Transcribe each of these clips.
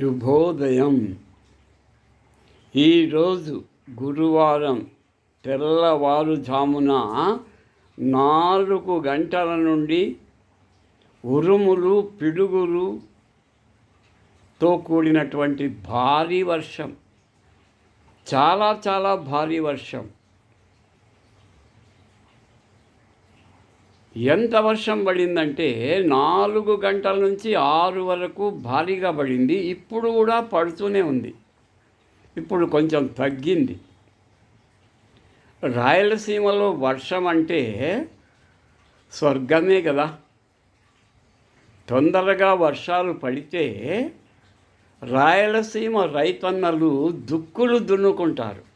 శుభోదయం. ఈరోజు గురువారం తెల్లవారుజామున నాలుగు గంటల నుండి ఉరుములు పిడుగులుతో కూడినటువంటి భారీ వర్షం. చాలా చాలా భారీ వర్షం. ఎంత వర్షం పడిందంటే నాలుగు గంటల నుంచి ఆరు వరకు భారీగా పడింది. ఇప్పుడు కూడా పడుతూనే ఉంది. ఇప్పుడు కొంచెం తగ్గింది. రాయలసీమలో వర్షం అంటే స్వర్గమే కదా. తొందరగా వర్షాలు పడితే రాయలసీమ రైతన్నలు దుక్కులు దున్నుకుంటారు.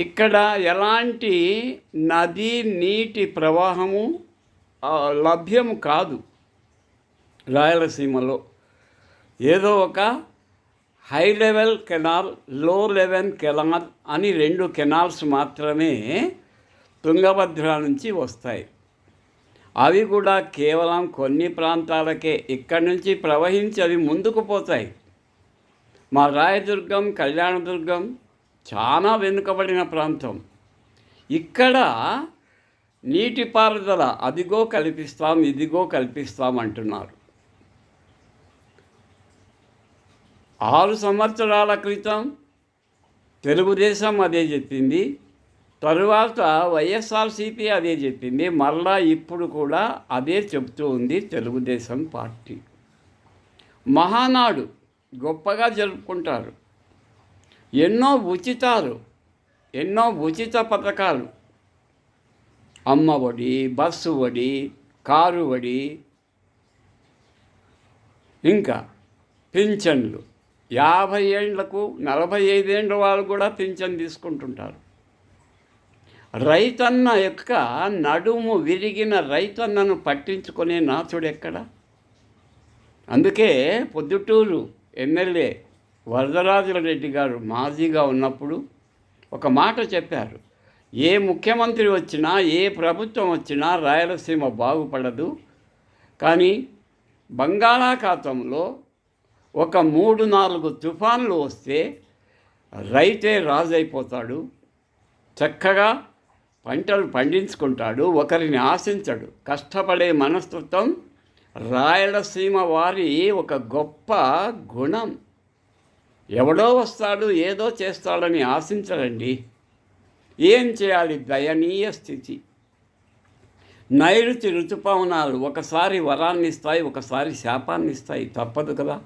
ఇక్కడ ఎలాంటి నదీ నీటి ప్రవాహము లభ్యం కాదు. రాయలసీమలో ఏదో ఒక హై లెవెల్ కెనాల్లో లెవెల్ కెనాల్ అని రెండు కెనాల్స్ మాత్రమే తుంగభద్ర నుంచి వస్తాయి. అవి కూడా కేవలం కొన్ని ప్రాంతాలకే. ఇక్కడి నుంచి ప్రవహించి అవి ముందుకు పోతాయి. మా రాయదుర్గం కళ్యాణదుర్గం చాలా. వెనుకబడిన ప్రాంతం. ఇక్కడ నీటిపారుదల అదిగో కల్పిస్తాం ఇదిగో కల్పిస్తాం అంటున్నారు. ఆరు సంవత్సరాల క్రితం తెలుగుదేశం అదే చెప్పింది తరువాత వైఎస్ఆర్సీపీ అదే చెప్పింది మళ్ళా ఇప్పుడు కూడా అదే చెప్తూ ఉంది తెలుగుదేశం పార్టీ. మహానాడు గొప్పగా జరుపుకుంటారు. ఎన్నో ఉచితాలు ఎన్నో ఉచిత పథకాలు. అమ్మ ఒడి బస్సు ఒడి కారు ఒడి ఇంకా పింఛన్లు. యాభై ఏండ్లకు నలభై ఐదేండ్ల వాళ్ళు కూడా పింఛన్ తీసుకుంటుంటారు. రైతన్న యొక్క నడుము విరిగిన రైతన్నను పట్టించుకునే నాథుడు ఎక్కడ అందుకే పొద్దుటూరు ఎమ్మెల్యే వరదరాజుల రెడ్డి గారు మాజీగా ఉన్నప్పుడు ఒక మాట చెప్పారు. ఏ ముఖ్యమంత్రి వచ్చినా ఏ ప్రభుత్వం వచ్చినా రాయలసీమ బాగుపడదు. కానీ బంగాళాఖాతంలో ఒక మూడు నాలుగు తుఫాన్లు వస్తే రైతే రాజైపోతాడు. చక్కగా పంటలు పండించుకుంటాడు ఒకరిని ఆశించడు. కష్టపడే మనస్తత్వం రాయలసీమ వారి ఒక గొప్ప గుణం. ఎవడో వస్తాడు ఏదో చేస్తాడని ఆశించడండి ఏం చేయాలి? దయనీయ స్థితి. నైరుతి ఋతుపవనాలు ఒకసారి వరాన్ని ఇస్తాయి ఒకసారి శాపాన్ని ఇస్తాయి తప్పదు కదా.